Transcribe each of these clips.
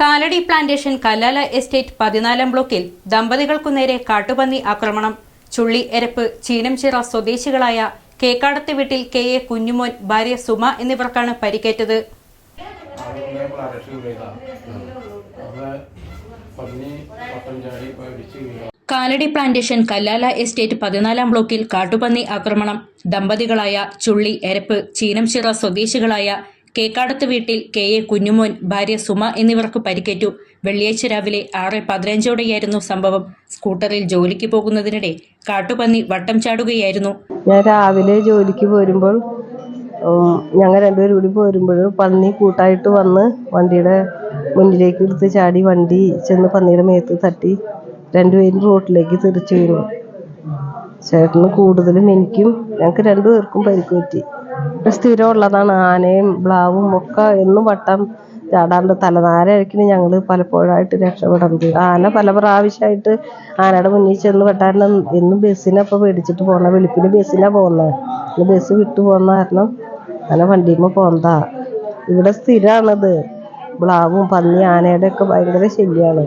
Kalady plantation Kallala estate പതിനാലാം ബ്ലോക്കിൽ ദമ്പതികൾക്കു നേരെ കാട്ടുപന്നി ആക്രമണം. ചുള്ളി എരപ്പ് ചീനംചിറ സ്വദേശികളായ കേക്കാടത്തെ വീട്ടിൽ കെ എ കുഞ്ഞുമോൻ ഭാര്യ സുമ എന്നിവർക്കാണ് പരിക്കേറ്റത്. കാലടി പ്ലാന്റേഷൻ കല്ലാല എസ്റ്റേറ്റ് പതിനാലാം ബ്ലോക്കിൽ കാട്ടുപന്നി ആക്രമണം. ദമ്പതികളായ ചുള്ളി എരപ്പ് ചീനംചിറ സ്വദേശികളായ കേക്കാടത്ത് വീട്ടിൽ കെ എ കുഞ്ഞുമോൻ ഭാര്യ സുമ എന്നിവർക്ക് പരിക്കേറ്റു. വെള്ളിയാഴ്ച രാവിലെ ആറ് പതിനഞ്ചോടെയായിരുന്നു സംഭവം. സ്കൂട്ടറിൽ ജോലിക്ക് പോകുന്നതിനിടെ കാട്ടുപന്നി വട്ടം ചാടുകയായിരുന്നു. ഞാൻ രാവിലെ ജോലിക്ക് പോരുമ്പോൾ ഞങ്ങൾ രണ്ടുപേരും കൂടി പോരുമ്പോൾ പന്നി കൂട്ടായിട്ട് വന്ന് വണ്ടിയുടെ മുന്നിലേക്ക് എടുത്ത് ചാടി വണ്ടി ചെന്ന് പന്നിയുടെ മേത്ത് തട്ടി രണ്ടുപേരും റോട്ടിലേക്ക് തെറിച്ചു വീണു. ചേട്ടന് കൂടുതലും എനിക്കും ഞങ്ങൾക്ക് രണ്ടുപേർക്കും പരിക്ക് പറ്റി സ്ഥിരമുള്ളതാണ്. ആനയും ബ്ലാവും ഒക്കെ എന്നും വട്ടം ചാടാറുണ്ട് തലനാരഴക്കിന് ഞങ്ങൾ പലപ്പോഴായിട്ട് രക്ഷപ്പെടുന്നത്. ആന പല പ്രാവശ്യമായിട്ട് ആനയുടെ മുന്നിൽ ചെന്ന് വെട്ടാണ്ട് എന്നും ബസ്സിനെ അപ്പോൾ പേടിച്ചിട്ട് പോകണം വെളുപ്പിന് ബസ്സിനാണ് പോകുന്നത് ഇന്ന് ബസ് വിട്ടു പോകുന്ന കാരണം ആന വണ്ടിയുമ്പോൾ പോകുന്നതാ ഇവിടെ സ്ഥിരമാണത് ബ്ലാവും പന്നി ആനയുടെ ഒക്കെ ഭയങ്കര ശല്യമാണ്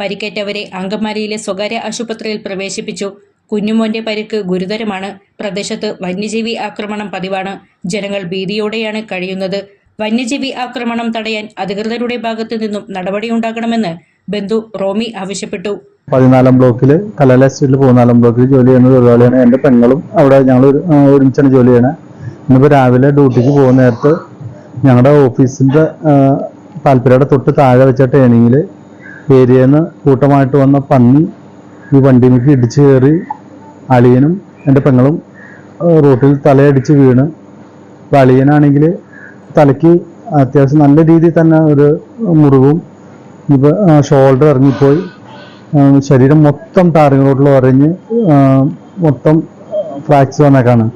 പരിക്കേറ്റവരെ അങ്കമാലിയിലെ സ്വകാര്യ ആശുപത്രിയിൽ പ്രവേശിപ്പിച്ചു. കുഞ്ഞുമോന്റെ പരിക്ക് ഗുരുതരമാണ്. പ്രദേശത്ത് വന്യജീവി ആക്രമണം പതിവാണ്. ജനങ്ങൾ ഭീതിയോടെയാണ് കഴിയുന്നത്. വന്യജീവി ആക്രമണം തടയാൻ അധികൃതരുടെ ഭാഗത്തു നിന്നും നടപടിയുണ്ടാകണമെന്ന് ബന്ധു റോമി ആവശ്യപ്പെട്ടു. പതിനാലാം ബ്ലോക്കിൽ കലാല എസ്റ്റേറ്റിൽ പതിനാലാം ബ്ലോക്കിൽ ജോലി ചെയ്യുന്ന തൊഴിലാളിയാണ് എന്റെ പെങ്ങളും അവിടെ ഞങ്ങൾ ഒരുമിച്ചാണ് ജോലി ചെയ്യണേ. ഇന്നിപ്പോൾ രാവിലെ ഡ്യൂട്ടിക്ക് പോകുന്ന നേരത്ത് ഞങ്ങളുടെ ഓഫീസിന്റെ താല്പര്യയുടെ തൊട്ട് താഴെ വെച്ച ട്രെയിനിങ്ങിൽ ഏരിയയിൽ നിന്ന് കൂട്ടമായിട്ട് വന്ന പന്നി ഈ വണ്ടിമേക്ക് ഇടിച്ചു കയറി അളിയനും എന്റെ പെങ്ങളും റോട്ടിൽ തലയടിച്ച് വീണ്. അപ്പോൾ അളിയനാണെങ്കിൽ തലയ്ക്ക് അത്യാവശ്യം നല്ല രീതിയിൽ തന്നെ ഒരു മുറിവും ഇപ്പോൾ ഷോൾഡർ ഇറങ്ങിപ്പോയി. ശരീരം മൊത്തം ടാറിങ്ങളോട്ടിൽ ഉറഞ്ഞ് മൊത്തം ഫ്രാക്ചർ വന്നേക്കാണ്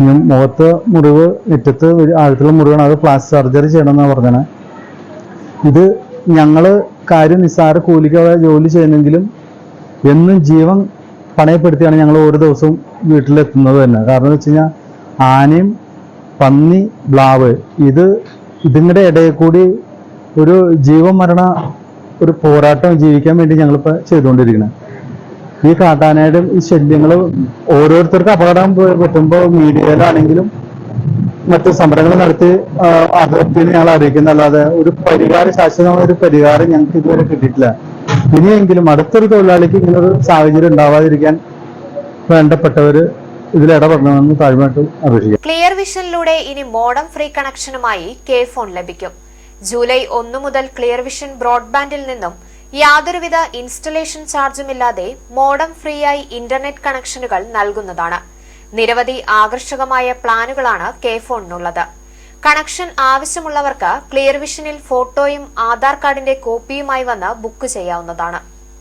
ഇനി മുഖത്ത് മുറിവ് ഇറ്റത്ത് ഒരു ആഴത്തുള്ള മുറിവാണ്. അത് പ്ലാസ്റ്റിക് സർജറി ചെയ്യണമെന്നാണ് പറഞ്ഞത്. ഇത് ഞങ്ങൾ കാര്യം നിസ്സാര കൂലിക്ക് അവിടെ ജോലി ചെയ്യുന്നെങ്കിലും എന്നും ജീവൻ പണയപ്പെടുത്തിയാണ് ഞങ്ങൾ ഓരോ ദിവസവും വീട്ടിലെത്തുന്നത് തന്നെ. കാരണം എന്ന് വെച്ച് ആനയും പന്നി ബ്ലാവ് ഇത് ഇതിങ്ങളുടെ ഇടയിൽ കൂടി ഒരു ജീവ മരണ ഒരു പോരാട്ടം ജീവിക്കാൻ വേണ്ടി ഞങ്ങളിപ്പോൾ ചെയ്തുകൊണ്ടിരിക്കുന്നത് ഈ കാട്ടാനയുടെ ഈ ശല്യങ്ങൾ ഓരോരുത്തർക്ക് അപകടം പറ്റുമ്പോൾ മീഡിയയിലാണെങ്കിലും മറ്റു സമരങ്ങൾ നടത്തി അതോറിറ്റിനെ ഞങ്ങൾ അറിയിക്കുന്നല്ലാതെ ഒരു പരിഹാരം ശാശ്വതമായ ഒരു പരിഹാരം ഞങ്ങൾക്ക് ഇതുവരെ കിട്ടിയിട്ടില്ല. ഇനിയെങ്കിലും അടുത്തൊരു തൊഴിലാളിക്ക് ഇങ്ങനൊരു സാഹചര്യം ഉണ്ടാവാതിരിക്കാൻ വേണ്ടപ്പെട്ടവര് ഇതിൽ ഇടപെടണമെന്ന് താഴ്മയായിട്ട് അപേക്ഷിക്കാം. ക്ലിയർ വിഷനിലൂടെ ഇനി മോഡം ഫ്രീ കണക്ഷനുമായി കെ ഫോൺ ലഭിക്കും. ജൂലൈ ഒന്ന് മുതൽ ക്ലിയർ വിഷൻ ബ്രോഡ്ബാൻഡിൽ നിന്നും യാതൊരുവിധ ഇൻസ്റ്റലേഷൻ ചാർജുമില്ലാതെ മോഡം ഫ്രീ ആയി ഇന്റർനെറ്റ് കണക്ഷനുകൾ നൽകുന്നതാണ്. നിരവധി ആകർഷകമായ പ്ലാനുകളാണ് കെ ഫോണിനുള്ളത് കണക്ഷൻ ആവശ്യമുള്ളവർക്ക് ക്ലിയർ വിഷനിൽ ഫോട്ടോയും ആധാർ കാർഡിന്റെ കോപ്പിയുമായി വന്ന് ബുക്ക് ചെയ്യാവുന്നതാണ്.